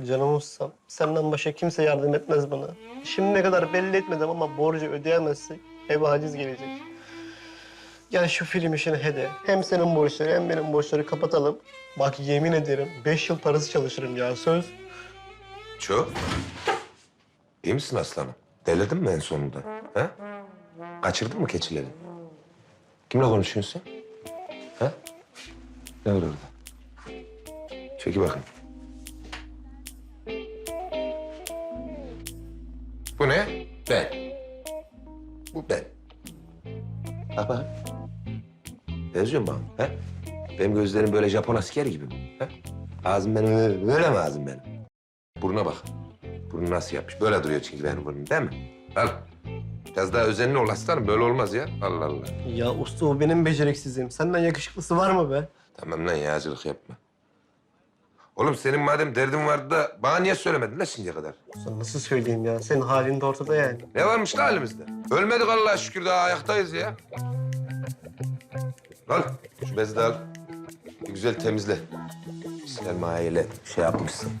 Canım ustam, senden başka kimse yardım etmez bana. Şimdiye kadar belli etmedim ama borcu ödeyemezsek eve haciz gelecek. Gel şu film işini hede. Hem senin borçları hem benim borçları kapatalım. Bak yemin ederim beş yıl parası çalışırım ya söz. Ço. İyi misin aslanım? Delirdin mi en sonunda? Ha? Kaçırdın mı keçileri? Kimle konuşuyorsun sen? Ha? Ne var orada? Çeki bakayım. Bu ne? Ben. Bu ben. Bak bak. Benziyor mu bana? Ha? Benim gözlerim böyle Japon askeri gibi mi? Ha? Ağzım benim öyle, böyle mi ağzım benim? Burnuna bak. Burnu nasıl yapmış? Böyle duruyor çünkü benim burnum değil mi? Al. Biraz daha özenli ol aslanım. Böyle olmaz ya. Allah Allah. Ya usta o benim beceriksizliğim. Senden yakışıklısı var mı be? Tamam lan yağcılık yapma. Oğlum senin madem derdin vardı da bana niye söylemedin lan şimdiye kadar? Usta nasıl söyleyeyim ya? Senin halin de ortada yani. Ne varmış da halimizde? Ölmedik Allah'a şükür daha ayaktayız ya. Al şu bezi de al. Bir güzel temizle. Selma ile şey yapmışsın.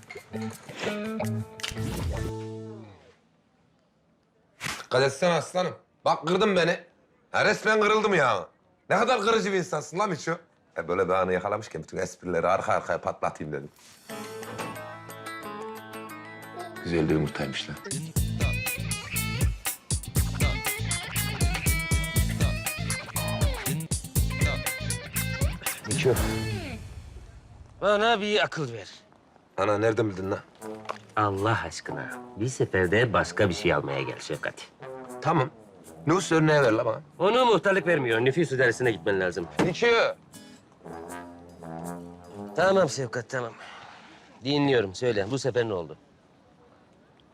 Dikkat etsene aslanım. Bak kırdın beni. Ha, resmen kırıldım ya. Ne kadar kırıcı bir insansın lan Miço. Ya böyle bir anı yakalamışken bütün esprileri arka arkaya patlatayım dedim. Güzel de yumurtaymış lan. Miço. Bana bir akıl ver. Ana nereden bildin lan? Allah aşkına. Bir seferde başka bir şey almaya gel Şefkat. Tamam. Nüfus örneği ver la bana. Onu muhtarlık vermiyor. Nüfus idaresine gitmen lazım. Miço. Tamam Şefkat, tamam. Dinliyorum. Söyle. Bu sefer ne oldu?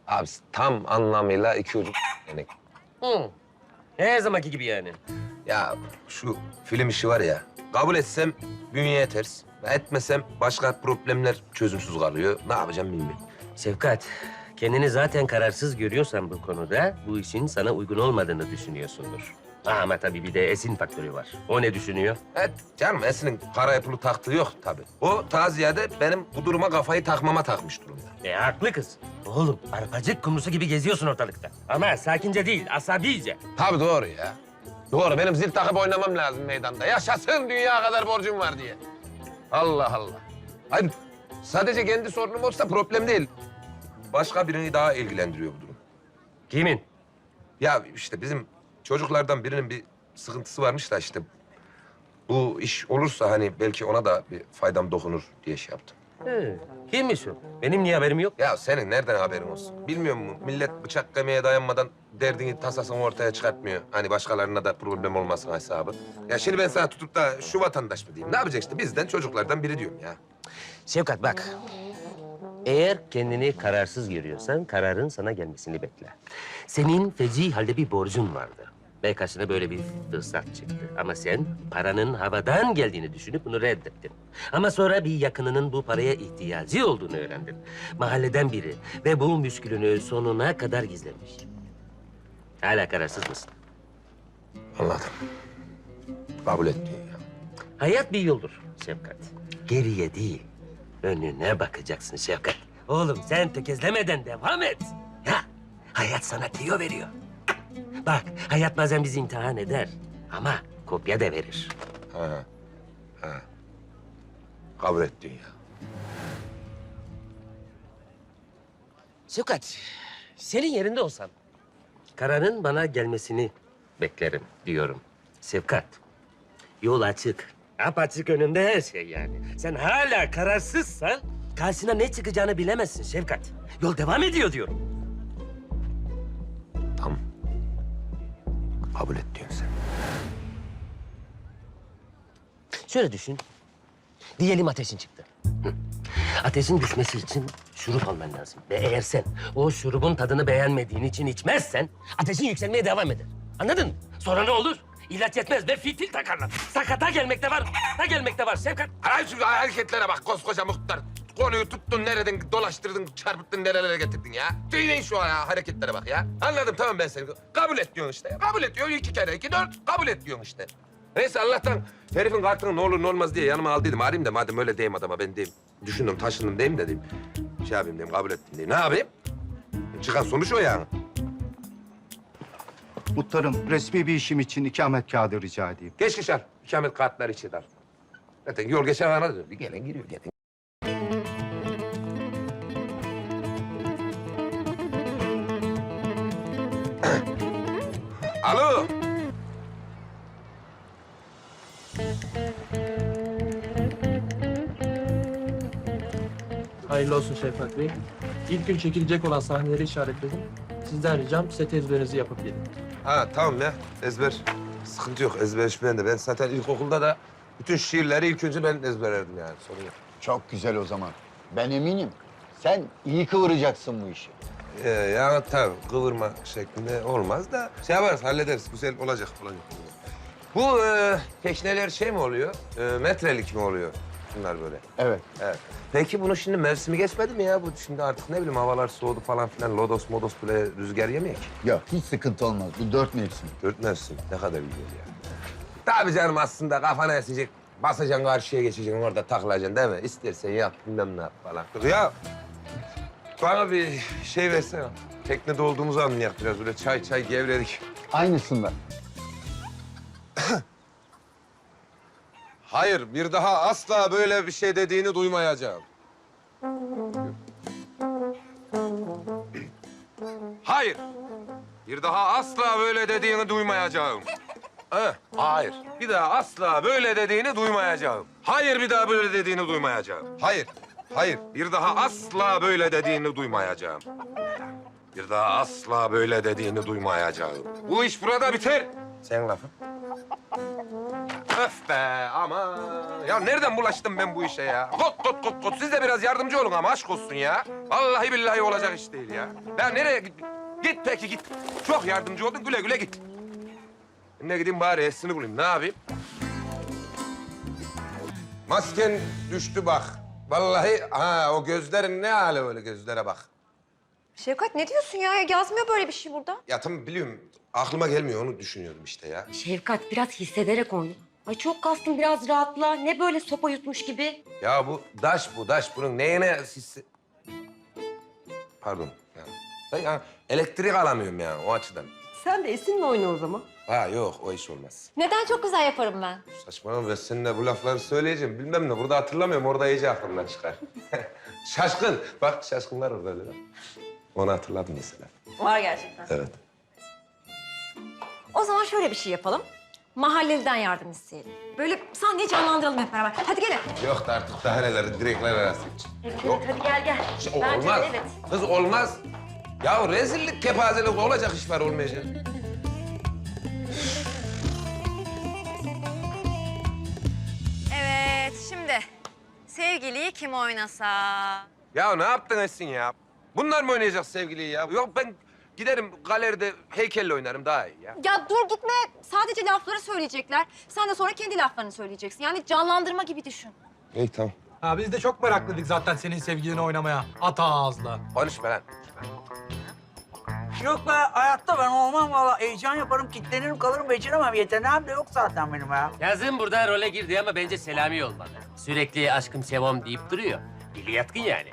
Abi tam anlamıyla iki ucu yani. Hı. Her zamanki gibi yani. Ya şu film işi var ya. Kabul etsem bünyeye ters. Etmesem başka problemler çözümsüz kalıyor. Ne yapacağım bilmiyorum. Şefkat, kendini zaten kararsız görüyorsan bu konuda... ...bu işin sana uygun olmadığını düşünüyorsundur. Ha, Ama tabii bir de Esin faktörü var. O ne düşünüyor? Evet canım Esin'in para pulu taktığı yok tabii. O ta ziyade benim bu duruma kafayı takmama takmış durumda. E haklı kız. Oğlum arpacık kumrusu gibi geziyorsun ortalıkta. Ama sakince değil, asabice. Tabii doğru ya. Doğru benim zil takıp oynamam lazım meydanda. Yaşasın dünya kadar borcum var diye. Allah Allah. Hayır sadece kendi sorunum olsa problem değil. Başka birini daha ilgilendiriyor bu durum. Kimin? Ya işte bizim çocuklardan birinin bir sıkıntısı varmış da işte bu iş olursa hani belki ona da bir faydam dokunur diye şey yaptım. He, kimmiş o? Benim niye haberim yok? Ya senin nereden haberin olsun? Bilmiyor musun? Millet bıçak yemeye dayanmadan derdini tasasını ortaya çıkartmıyor. Hani başkalarına da problem olmasın hesabı. Ya şimdi ben sana tutup da şu vatandaş mı diyeyim? Ne yapacak işte? Bizden çocuklardan biri diyorum ya. Şevkat bak. Eğer kendini kararsız görüyorsan kararın sana gelmesini bekle. Senin feci halde bir borcun vardı. Ve karşına böyle bir fırsat çıktı. Ama sen paranın havadan geldiğini düşünüp bunu reddettin. Ama sonra bir yakınının bu paraya ihtiyacı olduğunu öğrendin. Mahalleden biri ve bu müşkülünü sonuna kadar gizlemiş. Hala kararsız mısın? Anladım. Kabul et diyor ya. Hayat bir yoldur Şefkat. Geriye değil, önüne bakacaksın Şefkat. Oğlum sen tökezlemeden devam et. Ya, hayat sana tüyo veriyor. Bak, hayat bazen bizi imtihan eder ama kopya da verir. Ha. Ha. Kabul et diyor ya. Şefkat, senin yerinde olsam kararın bana gelmesini beklerim diyorum. Şefkat, yol açık. Apaçık önümde her şey yani. Sen hala kararsızsan karşına ne çıkacağını bilemezsin Şefkat. Yol devam ediyor diyorum. Kabul et diyorsun sen. Şöyle düşün. Diyelim ateşin çıktı. Hı. Ateşin düşmesi için şurup alman lazım. Ve eğer sen o şurubun tadını beğenmediğin için içmezsen ateşin yükselmeye devam eder. Anladın mı? Sonra ne olur? İlaç yetmez ve fitil takarlar. Sakata gelmekte var, da gelmekte var Şevkat. Ay şu hareketlere bak koskoca muhtar. Konuyu tuttun nereden dolaştırdın, çarpıttın nerelere getirdin ya. Söyleyin şu ya, hareketlere bak ya. Anladım tamam ben seni. Kabul et diyorsun işte. Kabul et diyorsun iki kere iki dört. Kabul et diyorsun işte. Neyse Allah'tan herifin kartını ne olur ne olmaz diye yanıma aldıydım. Arayayım da madem öyle diyeyim adama ben diyeyim. düşündüm, taşındım diyeyim dedim. Şey yapayım diyeyim, kabul ettim diyeyim. Ne yapayım? Çıkan sonuç o yani. Muhtarım, resmi bir işim için ikamet kağıdı rica edeyim. Geç geç al. İkamet kartları içi dar. Zaten yol geçen ana diyor. Gelen giriyor, gelen. Hayırlı olsun Şevkat Bey. İlk gün çekilecek olan sahneleri işaretledim. Sizden ricam set ezberinizi yapıp gelin. Ha tamam ya. Ezber. Sıkıntı yok. Ezber iş bende. Ben zaten ilkokulda da bütün şiirleri ilk önce ben ezberlerdim yani. Sorun yok. Çok güzel o zaman. Ben eminim. Sen iyi kıvıracaksın bu işi. Ee, ya tabii kıvırma şeklinde olmaz da şey yaparız, hallederiz. Güzel olacak, olacak. Bu e, tekneler şey mi oluyor? E, metrelik mi oluyor? Bunlar böyle. Evet. Evet. Peki bunu şimdi mevsimi geçmedi mi ya? Bu şimdi artık ne bileyim havalar soğudu falan filan. Lodos modos böyle rüzgar yemiyor ki. Yok hiç sıkıntı olmaz. Bu dört mevsim. Dört mevsim. Ne kadar güzel ya. Tabii canım aslında kafana esecek. Basacaksın karşıya geçeceksin orada takılacaksın değil mi? İstersen yap bilmem ne yap falan. Ya bana bir şey versene. Teknede olduğumuzu anlayak biraz böyle çay çay gevredik. Aynısından. Hayır bir daha asla böyle bir şey dediğini duymayacağım. Hayır. Bir daha asla böyle dediğini duymayacağım. Eh, hayır. Bir daha asla böyle dediğini duymayacağım. Hayır bir daha böyle dediğini duymayacağım. Hayır. Hayır. Bir daha asla böyle dediğini duymayacağım. Bir daha asla böyle dediğini duymayacağım. Bu iş burada biter. Sen lafın. Öf be ama. Ya nereden bulaştım ben bu işe ya? Kot kot kot kot. Siz de biraz yardımcı olun ama aşk olsun ya. Vallahi billahi olacak iş değil ya. Ya nereye git? Git peki git. Çok yardımcı oldun güle güle git. Ben de gideyim bari Esin'i bulayım. Ne yapayım? Masken düştü bak. Vallahi ha o gözlerin ne hali öyle gözlere bak. Şevkat ne diyorsun ya? Yazmıyor böyle bir şey burada. Ya tamam biliyorum. Aklıma gelmiyor onu düşünüyordum işte ya. Şefkat biraz hissederek oyna. Ay çok kastım biraz rahatla. Ne böyle sopa yutmuş gibi. Ya bu daş bu daş. Bunun neyine hissi... Pardon. Ya. Ben ya elektrik alamıyorum yani o açıdan. Sen de Esin'le oyna o zaman. Ha yok o iş olmaz. Neden çok güzel yaparım ben? Saçmalama ben seninle bu lafları söyleyeceğim. Bilmem ne burada hatırlamıyorum. Orada iyice aklımdan çıkar. Şaşkın. Bak şaşkınlar orada böyle. Onu hatırladım mesela. Var gerçekten. Evet. O zaman şöyle bir şey yapalım. Mahalleliden yardım isteyelim. Böyle sahneyi canlandıralım hep beraber. Hadi gelin. Yok da artık daha neler direkler arası. Evet, Yok. hadi gel gel. Şey, o- Bence olmaz. evet. Kız olmaz. Ya rezillik, kepazelik olacak iş var olmayacak. Evet şimdi sevgiliyi kim oynasa? Ya ne yaptın Esin ya? Bunlar mı oynayacak sevgiliyi ya? Yok ben giderim galeride heykelle oynarım daha iyi ya. Ya dur gitme. Sadece lafları söyleyecekler. Sen de sonra kendi laflarını söyleyeceksin. Yani canlandırma gibi düşün. İyi tamam. Ha biz de çok meraklıydık zaten senin sevgilini oynamaya. Ata ağızla. Konuşma lan. Yok be hayatta ben olmam valla. Heyecan yaparım, kitlenirim, kalırım, beceremem. Yeteneğim de yok zaten benim ya. Yazın burada role girdi ama bence Selami olmalı. Sürekli aşkım sevam deyip duruyor. Dili yatkın yani.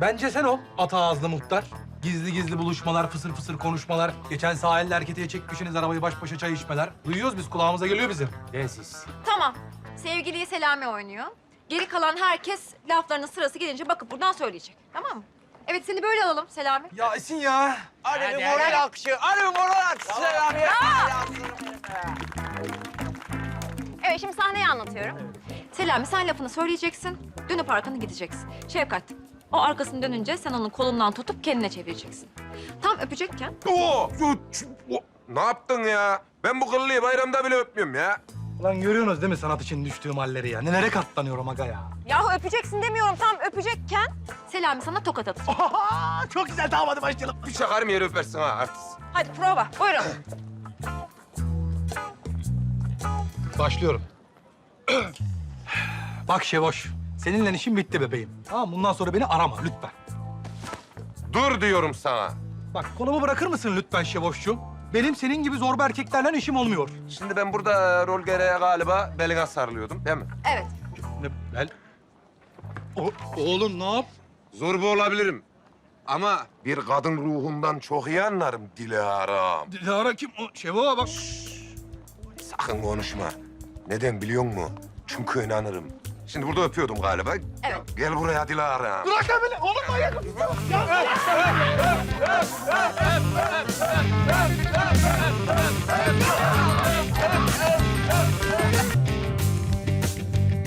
Bence sen ol ata ağızlı muhtar. Gizli gizli buluşmalar, fısır fısır konuşmalar. Geçen sahilde erketeye çekmişsiniz arabayı baş başa çay içmeler. Duyuyoruz biz kulağımıza geliyor bizim. Densiz. Tamam. Sevgiliyi Selami oynuyor. Geri kalan herkes laflarının sırası gelince bakıp buradan söyleyecek. Tamam mı? Evet seni böyle alalım Selami. Ya Esin ya. Hadi, Hadi, bir hadi. moral alkışı, hadi bir moral alkışı. Selam ya. Evet şimdi sahneyi anlatıyorum. Selami sen lafını söyleyeceksin. Dönüp arkanı gideceksin. Şefkat o arkasını dönünce sen onun kolundan tutup kendine çevireceksin. Tam öpecekken Oo! o- Ne yaptın ya? Ben bu kıllıyı bayramda bile öpmüyorum ya. Ulan görüyorsunuz değil mi sanat için düştüğüm halleri ya? Nelere katlanıyorum aga ya. yahu öpeceksin demiyorum tam öpecekken Selami sana tokat atacak. Çok güzel tamam hadi başlayalım. Bir çakarım yeri öpersin ha artist. Hadi prova buyurun. Başlıyorum. Bak Şevoş, seninle işim bitti bebeğim. Tamam bundan sonra beni arama lütfen. Dur diyorum sana. Bak kolumu bırakır mısın lütfen Şevoş'cum? Benim senin gibi zorba erkeklerle işim olmuyor. Şimdi ben burada rol gereği galiba beline sarılıyordum değil mi? Evet. Ne, bel? oğlum ne yap? Zorba olabilirim. Ama bir kadın ruhundan çok iyi anlarım Dilara'm. Dilara kim? O Şevo bak. Sakın konuşma. Neden biliyor musun? Çünkü inanırım. Şimdi burada öpüyordum galiba. Evet. Gel buraya Dilara.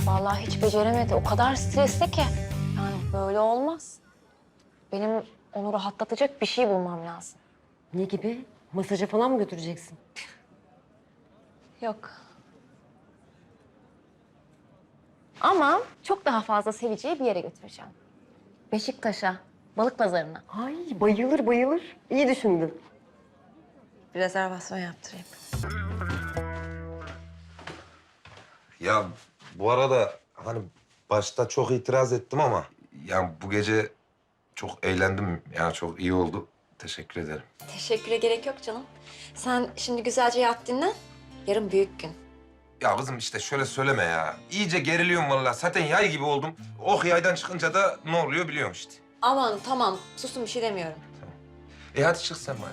Vallahi hiç beceremedi. O kadar stresli ki. Yani böyle olmaz. Benim onu rahatlatacak bir şey bulmam lazım. Ne gibi? Masaja falan mı götüreceksin? Yok. Ama çok daha fazla seveceği bir yere götüreceğim. Beşiktaş'a, balık pazarına. Ay bayılır bayılır. İyi düşündün. Bir rezervasyon yaptırayım. Ya bu arada hani başta çok itiraz ettim ama... ...yani bu gece çok eğlendim. Yani çok iyi oldu. Teşekkür ederim. Teşekküre gerek yok canım. Sen şimdi güzelce yat dinlen. Yarın büyük gün. Ya kızım işte şöyle söyleme ya. İyice geriliyorum vallahi. Zaten yay gibi oldum. Oh yaydan çıkınca da ne oluyor biliyorum işte. Aman tamam, susun bir şey demiyorum. E hadi çık sen bari.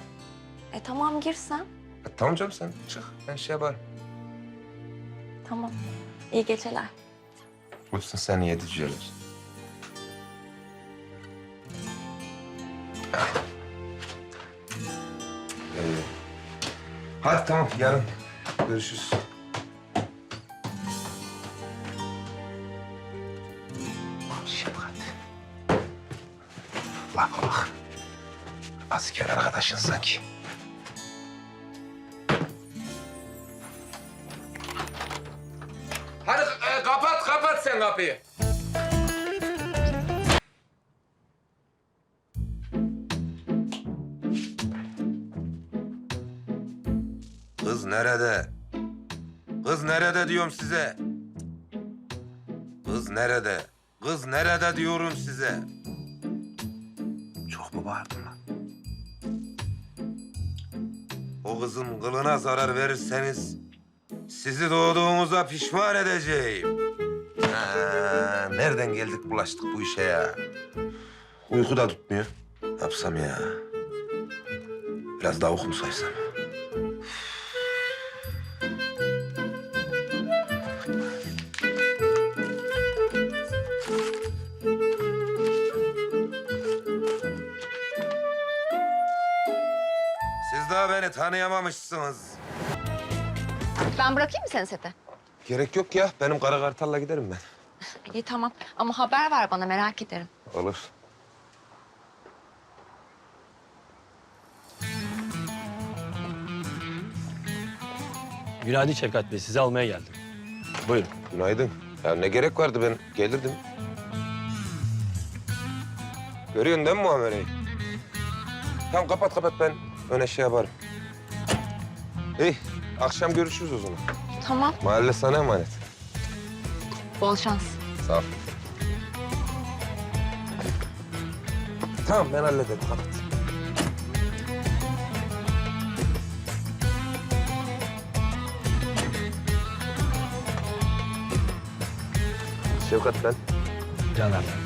E tamam gir sen. E, tamam canım sen çık. Ben şey yaparım. Tamam. İyi geceler. Uçsun sen yedi cüceler. Ee, hadi tamam yarın görüşürüz. Arkadaşın sanki. Hadi e, kapat kapat sen kapıyı. Kız nerede? Kız nerede diyorum size? Kız nerede? Kız nerede diyorum size? Çok mu bağırdım lan? O kızın kılına zarar verirseniz sizi doğduğumuza pişman edeceğim. Ha, nereden geldik bulaştık bu işe ya? Uyku da tutmuyor. Ne yapsam ya? Biraz daha okum saysam. Tanıyamamışsınız. Ben bırakayım mı seni sete? Gerek yok ya. Benim kara kartalla giderim ben. İyi tamam. Ama haber ver bana merak ederim. Olur. Günaydın Şefkat Bey. Sizi almaya geldim. Buyurun. Günaydın. Ya ne gerek vardı ben gelirdim. Görüyorsun değil mi muameleyi? Tamam kapat kapat ben öne şey yaparım. İyi akşam görüşürüz o zaman. Tamam. Mahalle sana emanet. Bol şans. Sağ ol. Tamam ben hallederim kapat. Şevkat ben. Caner.